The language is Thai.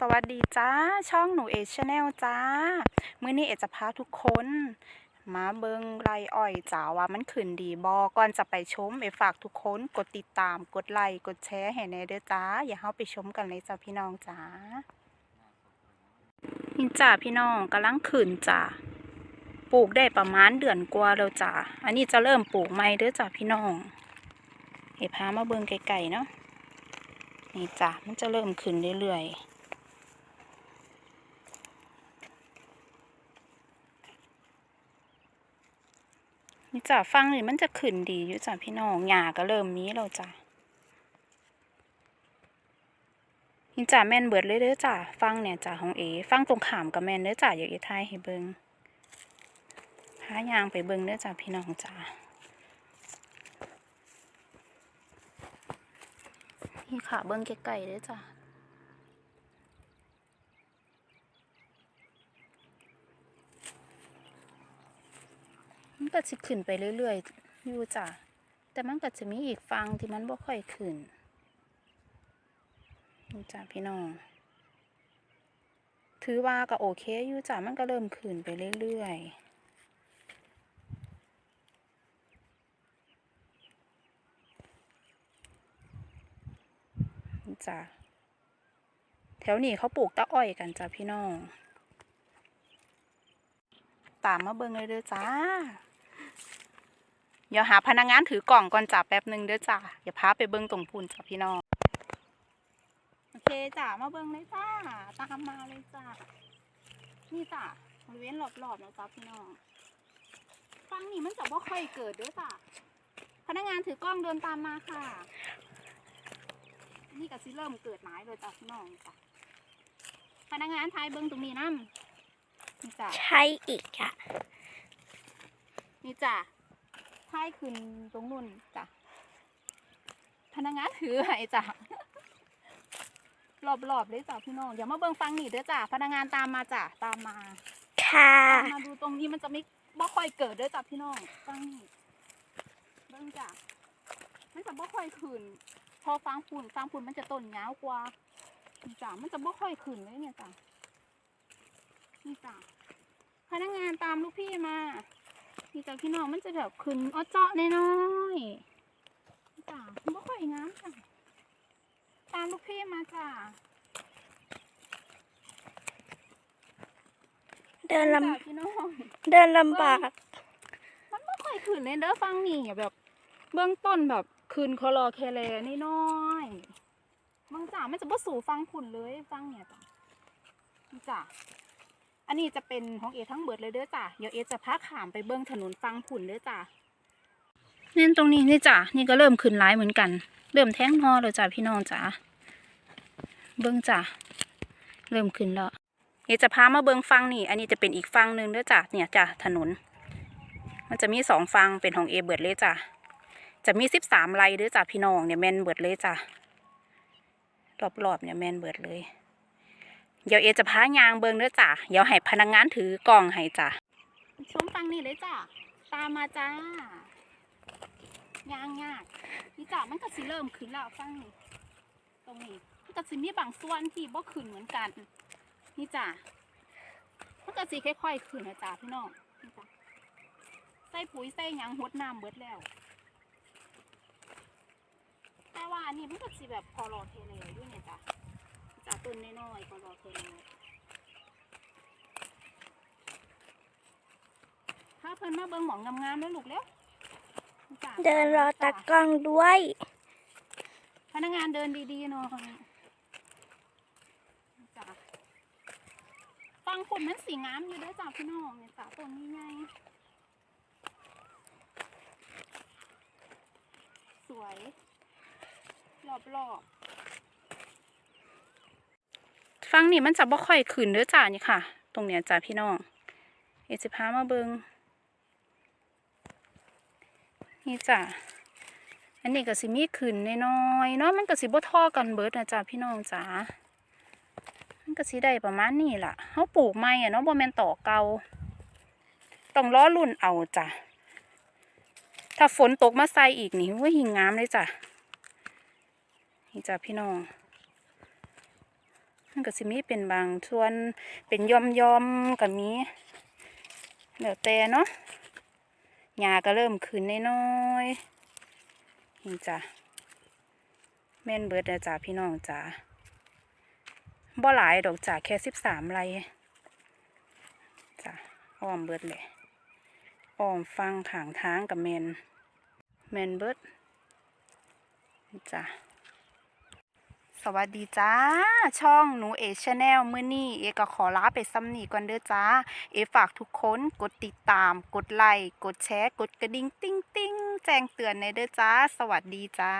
สวัสดีจ้า ช่องหนูเอชแนลจ้า มื้อนี้เอจะพาทุกคน มาเบิงไรอ้อยจ้าว่ามันขึ้นดีบอก่อนจะไปชมไปฝากทุกคนกดติดตามกดไลค์กดแชร์ให้แน่เด้อจ้า อย่าเฮาไปชมกันเลยจ้าพี่น้องจ้านี่จ้าพี่น้องกำลังขึ้นจ้าปลูกได้ประมาณเดือนกว่าแล้วจ้าอันนี้จะเริ่มปลูกใหม่เด้อจ้าพี่น้องเฮ้พามาเบิงไกลๆเนาะนี่จ้ะมันจะเริ่มขึ้นเรื่อยๆ นี่จ้ะฟังนี่มันจะขึ้นดีอยู่จ้ะพี่น้องหญ้าก็เริ่มมีแล้วจ้ะนี่จ้ะแม่นเบิดเลยเด้อจ้ะฟังเนี่ยจ้ะของเอฟังตรงขามกับแม่นเด้อจ้ะอย่าเอทายให้เบิงพายางไปเบิงเด้อจ้ะพี่น้องจ้ะนี่ค่ะเบิ้งไกลๆเลยจ้ะ มันก็สิขึ้นไปเรื่อยๆอยู่จ้ะแต่มันก็จะมีอีกฟังที่มันบ่ค่อยขึ้นนี่จ้ะพี่น้อง ถือว่าก็โอเคอยู่จ้ะมันก็เริ่มขึ้นไปเรื่อยๆจ้ะแถวนี้เขาปลูกตะอ้อยกันจ้ะพี่น้อง ตามมาเบิ่งเลยเด้อจ้า เดี๋ยวหาพนักงานถือกล่องก่อนจ้ะแป๊บหนึ่งเด้อจ้าอย่าพาไปเบิ่งตรงพูนจ้ะพี่น้องโอเคจ้ะมาเบิ่งเลยจ้าตามมาเลยจ้านี่จ้ะบริเวณรอบๆนะจ้ะพี่น้องฟังนี่มันจะบ่ค่อยเกิดเด้อจ้ะพนักงานถือกล้องเดินตามมาค่ะ นี่ก็สิเริ่มเกิดหมายเลยจ้ะพี่น้องจ้ะพนักงานทายเบิ้งตรงนี้น้ำนี่จ้ะใช่อีกอะ นี่จ้ะทายขึ้นตรงนู้นจ้ะพนักงานถือให้จ้ะรอบๆเลยจ้ะพี่น้องอย่ามาเบิ้งฟังนี่เด้อจ้ะพนักงานตามมาจ้ะตามมาค่ะตามมาดูตรงนี้มันจะไม่บ่ค่อยเกิดเด้อจ้ะพี่น้องฟังนี่เบิ้งจ้ะมันจะบ่ค่อยขึ้น พอฟังฝุ่นฟังฝุ่นมันจะต้นยาวกว่านี่จ้ะมันจะบ่ค่อยขึ้นเลยเนี่ยจ้ะนี่จ้ะพนักงานตามลูกพี่มา นี่จ้ะพี่น้องมันจะแบบขึ้นอ้อเจาะน้อยๆนี่จ้ะมันบ่ค่อยงามจ้ะตามลูกพี่มาจ้ะเดินลจ้ะพี่น้องำเดินลำบาก มันไม่ค่อยขึ้นเลยเด้อฟังนี่แบบเบื้องต้นแบบคืนคอรอแคเลนี่น้อยๆบางจ่ามันจะบ่สู่ฟังผุ่นเลยฟังเนี่ยจ้ะนี่จ้ะ อันนี้จะเป็นของเอทั้งเบิดเลยเด้อจ้ะเดี๋ยวเอจะพาขามไปเบื้องถนนฟังผุนเด้อจ้ะเนี่ตรงนี้นี่จ้ะนี่ก็เริ่มขึ้นร้ายเหมือนกัน เริ่มแท้งนอแล้วจ้ะพี่น้องจ้ะเบื้องจ้ะเริ่มขึ้นแล้วเอจะพามาเบื้องฟังนี่ อันนี้จะเป็นอีกฟังหนึ่งเด้อจ้ะเนี่ยจ้ะถนน มันจะมีสองฟังเป็นของเอเบิดเลยจ้ะจะมีสิบสามไร่เด้วยจ้ะพี่น้องเนี่ยแมนเบิดเลยจ้ะรอบๆเนี่ยแมนเบิดเลย เดี๋ยวเอจะพายางเบิงเด้อจ้ะเดี๋ยวให้พนักงานถือกล่องให้จ้ะชมฟังนี่เลยจ้ะตามมาจ้ายางยากนี่จ้ะมันก็สิเริ่มขึ้นแล้วฟังนี่ตรงนี้มันก็สิมีบางส่วนที่บ่ขึ้นเหมือนกัน นี่จ้ะมันก็สิค่อยๆขึ้นนะจ้ะพี่น้องนี่จ้ะใส่ปุ๋ยใส่ยังหดน้ำเบิดแล้วแต่ว่าอันนี้มันก็สิแบบพอรอเทเลยด้วยเนี่ยจ้จ้ะ ต้นน้อยๆพอรอเทเลยถ้าเพิ่นมาเบิ่งหมองงามๆแล้วลูกเร็วจ้ะเดินรอตากล้องด้วย พนักงานเดินดีๆหน่อยจ้ะฟังคนมันสีงามอยู่เด้วยจ้ะพี่น้องเนี่ยจ้ะต้นนี้ไงสวยรอบๆ ฟังนี่มันจะบ่ค่อยขึ้นเด้อจ้านี่ค่ะ ตรงเนี้ยจ้าพี่น้องเอสิพามาเบิงนี่จ้าอันนี้ก็สิมีขึ้นน้อยๆเนาะมันก็สิบ่ท่อกันเบิดนะจ้าพี่น้องจ้ามันก็สิได้ประมาณนี้ล่ะเฮาปลูกใหม่อะเนาะบ่แม่นต่อเก่าต้องรอรุ่นเอาจ้ะถ้าฝนตกมาใส่อีกนี่ว่าหิงงามเลยจ้ะนี่จ้ะพี่น้อง มันก็สิมีเป็นบางส่วนเป็นย่อมยอมๆก็มีแล้วแต่เนาะหญ้าก็เริ่มขึ้นน้อยๆนี่จ้ะแม่นเบิดแล้วจ้ะพี่น้องจ้ะบ่หลายดอกจ้ะแค่สิบสามไรจ้ะอ้อมเบิดเลยอ้อมฟังขางทางกับแมนแมนเบิดจ้ะ สวัสดีจ้า ช่องหนูเอชแนลมื้อนี้เอก็ขอลาไปซ้ำนี่ก่อนเด้อจ้า เอฝากทุกคนกดติดตาม กดไลค์กดแชร์ กดกระดิ่ง ติ้งติ้งแจ้งเตือนในเด้อจ้า สวัสดีจ้า